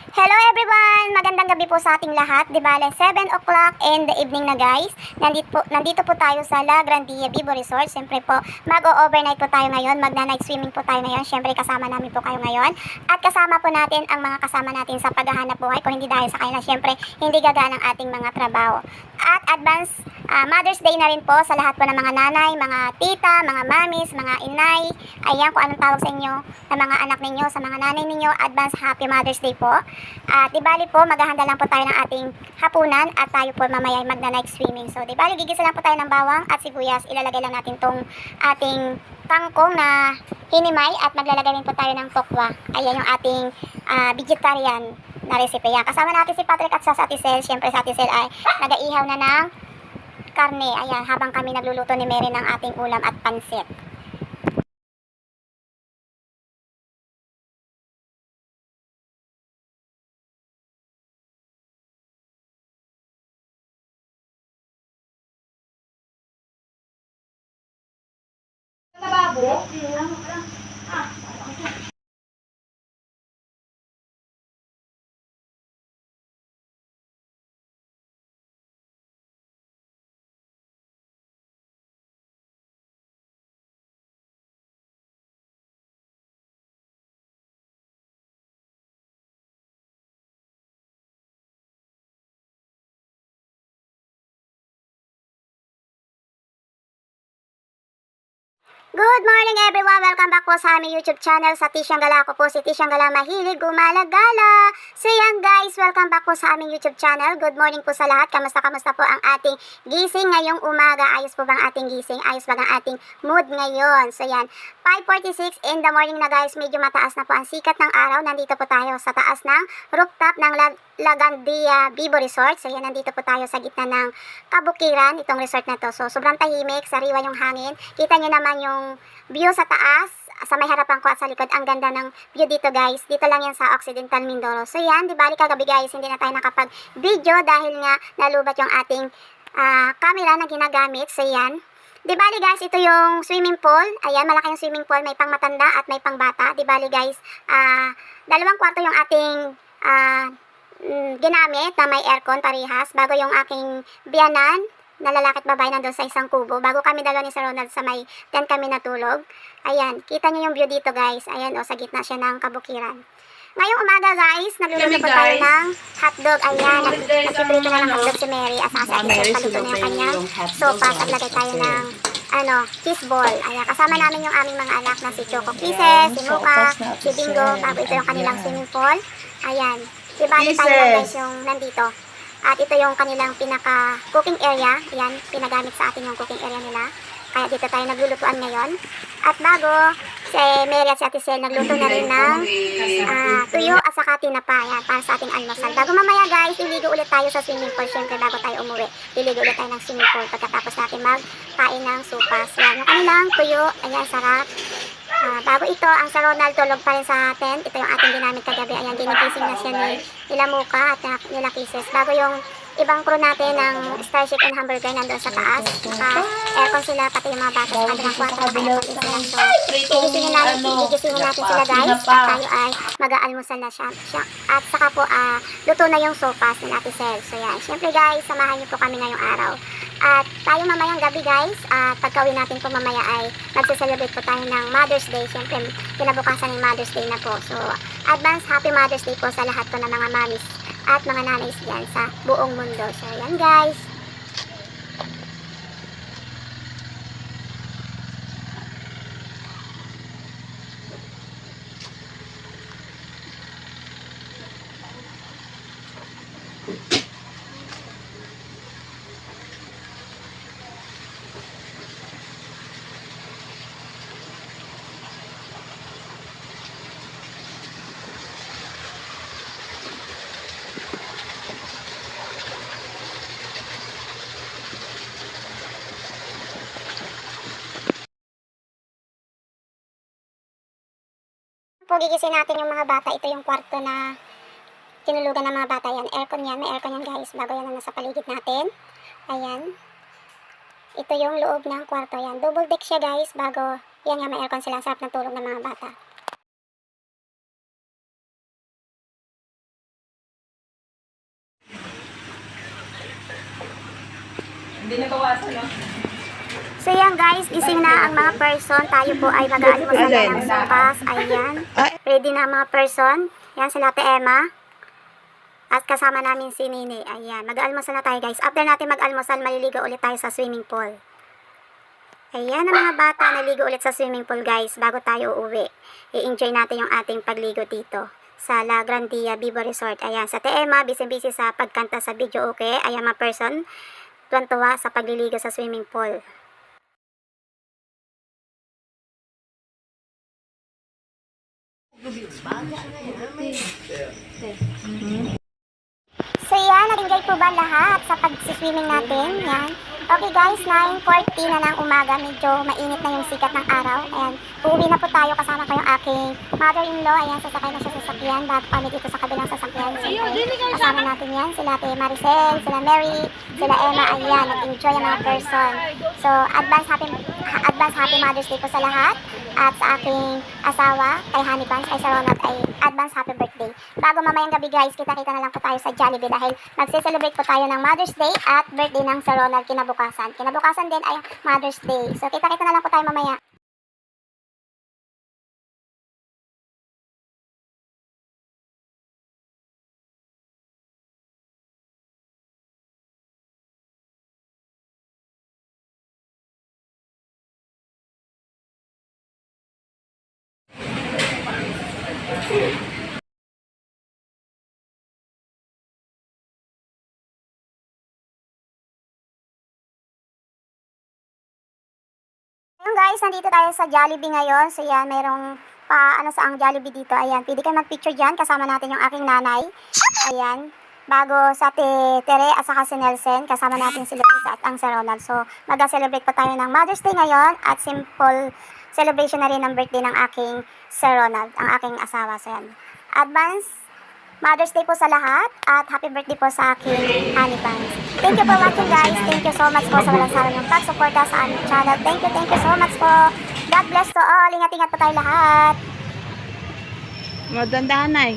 Hello everyone! Magandang gabi po sa ating lahat. Di bale, 7 o'clock in the evening na guys. Nandito po, nandito po tayo sa La Grandia Vivo Resort. Siyempre po, mag-overnight po tayo ngayon. Magna-night swimming po tayo ngayon. Siyempre kasama namin po kayo ngayon. At kasama po natin ang mga kasama natin sa paghahanap buhay. Kung hindi dahil sa kanila, siyempre hindi gagaan ang ating mga trabaho. At advance ah, Mother's Day na rin po sa lahat po ng mga nanay, mga tita, mga mamis, mga inay. Ayan kung anong tawag sa inyo ng mga anak ninyo, sa mga nanay ninyo. Advance Happy Mother's Day po. At di bali po, maghahanda lang po tayo ng ating hapunan at tayo po mamaya ay magna-night swimming. So di bali, gigisa lang po tayo ng bawang at sibuyas. Ilalagay lang natin tong ating kangkong na hinimay at maglalagay din po tayo ng tokwa. Ayan yung ating ah, vegetarian na recipe. Yan. Kasama natin si Patrick at sa Ate Sel. Siyempre sa Ate Sel ay nagaihaw na ng karne. Ayan, habang kami nagluluto ni Mary ng ating ulam at pansit. Good morning everyone! Welcome back po sa aming YouTube channel sa Tisyang Gala. Ako po si Tisyang Gala Mahilig Gumalagala. So yan guys, welcome back po sa aming YouTube channel. Good morning po sa lahat. Kamusta kamusta po ang ating gising ngayong umaga? Ayos po bang ating gising? Ayos ba ang ating mood ngayon? So yan, 5.46 in the morning na guys. Medyo mataas na po ang sikat ng araw. Nandito po tayo sa taas ng rooftop ng Lagandia Vivo Resort. So yan, nandito po tayo sa gitna ng kabukiran itong resort na to. So sobrang tahimik, sariwa yung hangin. Kita nyo naman yung view sa taas, sa may harapan ko at sa likod. Ang ganda ng view dito guys. Dito lang yan sa Occidental Mindoro. So yan, di bali kagabi guys, hindi na tayo nakapag-video dahil nga nalubat yung ating ah, camera na ginagamit. So yan. Di bali guys, ito yung swimming pool. Ayan, malaki yung swimming pool. May pang matanda at may pang bata. Di bali guys, ah, dalawang kwarto yung ating ah, mm, ginamit na may aircon parehas. Bago yung aking biyanan, na lalaki at babae nandun sa isang kubo. Bago kami dalawa ni Sir Ronald sa may tent kami natulog. Ayan, kita niyo yung view dito guys. Ayan, o, sa gitna siya ng kabukiran. Ngayong umaga guys, nagluluto po tayo ng hotdog. Ayan, nagpiprito na ng ano, hotdog si Mary. Asa sa Ah, atin, Mary, paluto na yung kanyang sopas at ah, lagay tayo ng ano, cheese ball. Ayan, kasama namin yung aming mga anak na si Choco Kisses, si Muka, si Bingo, bago ito yung kanilang swimming pool. Ayan, diba tayo lang guys yung nandito. At ito yung kanilang pinaka cooking area. Yan, pinagamit sa atin yung cooking area nila. Kaya dito tayo naglulutuan ngayon. At bago, si Mary at si Ate Sel nagluto na rin ng ah, tuyo at saka tinapa. Yan, para sa ating almusal. Bago mamaya guys, liligo ulit tayo sa swimming pool. Siyempre bago tayo umuwi, liligo ulit tayo ng swimming pool pagkatapos natin magkain ng supas. Yan, yung kanilang tuyo. Ayan, sarap. Ah, bago ito, ang sa Ronald tulog pa rin sa tent. Ito yung ating ginamit kagabi. Ayan, ginigising na siya ni nila Muka at na- nila Kisses. Bago yung ibang crew natin ng Starship and Hamburger nandun sa taas. Naka aircon sila, pati yung mga bata sa kanilang kwarto. Naka-aircon din sila. So, gigisingin natin, gigisingin natin sila guys. At tayo ay mag-aalmusal na siya. siya. At saka po, ah, luto na yung sopas ni Ate Sel. So yan, syempre guys, samahan niyo po kami ngayong araw. At tayo mamayang gabi guys, at pagkawin natin po mamaya ay magse-celebrate po tayo ng Mother's Day. Siyempre, kinabukasan ng Mother's Day na po. So, advance Happy Mother's Day po sa lahat po ng mga mamis at mga nanays dyan sa buong mundo. So, yan guys. Pugigising natin yung mga bata. Ito yung kwarto na tinulugan ng mga bata. Yan, aircon yan. May aircon yan guys. Bago yan na nasa paligid natin. Ayan. Ito yung loob ng kwarto. Yan, double deck siya guys. Bago, yan nga may aircon sila. Sarap ng tulog ng mga bata. Hindi nabawasan, no? So yan guys, gising na ang mga person. Tayo po ay mag-aalmusal na ng sopas. Ayan. Ready na ang mga person. Yan sila Ate Emma. At kasama namin si Nini. Ayan. Mag-aalmusal na tayo guys. After natin mag-almusal, maliligo ulit tayo sa swimming pool. Ayan ang mga bata naligo ulit sa swimming pool guys bago tayo uuwi. I-enjoy natin yung ating pagligo dito sa La Grandia Vivo Resort. Ayan, sa Teema, busy-busy sa pagkanta sa video okay. Ayan mga person, tuwan-tuwa sa pagliligo sa swimming pool. So yan, nag-enjoy po ba lahat sa pag-swimming natin? Yan. Okay guys, 9.40 na ng umaga. Medyo mainit na yung sikat ng araw. Ayan, uuwi na po tayo kasama ko yung aking mother-in-law. Ayan, sasakay na siya sa sasakyan. Bago kami dito sa kabilang sasakyan. Siyempre, kasama natin yan. Sila Ate Maricel, sila Mary, sila Emma. Ayan, nag-enjoy ang mga person. So, advance happy, advance happy Mother's Day po sa lahat. At sa aking asawa, kay Honey Buns, kay Sir Ronald, ay advance happy birthday. Bago mamayang gabi guys, kita-kita na lang po tayo sa Jollibee dahil magse-celebrate po tayo ng Mother's Day at birthday ng Sir Ronald kinabukasan. Kinabukasan din ay Mother's Day. So kita-kita na lang po tayo mamaya. Ayun guys, nandito tayo sa Jollibee ngayon. So yan, mayroong pa ano sa ang Jollibee dito. Ayan, pwede kayo mag-picture dyan. Kasama natin yung aking nanay. Ayan. Bago sa ate Tere at saka si Nelson, kasama natin si Luisa at ang Sir Ronald. So, mag-celebrate pa tayo ng Mother's Day ngayon at simple celebration na rin ng birthday ng aking Sir Ronald, ang aking asawa. So, yan. Advance Mother's Day po sa lahat at happy birthday po sa aking honey buns. Thank you for watching guys. Thank you so much po sa walang sawa ng pag-suporta sa aming channel. Thank you, thank you so much po. God bless to all. Ingat-ingat po tayo lahat. Magandaan, Nay.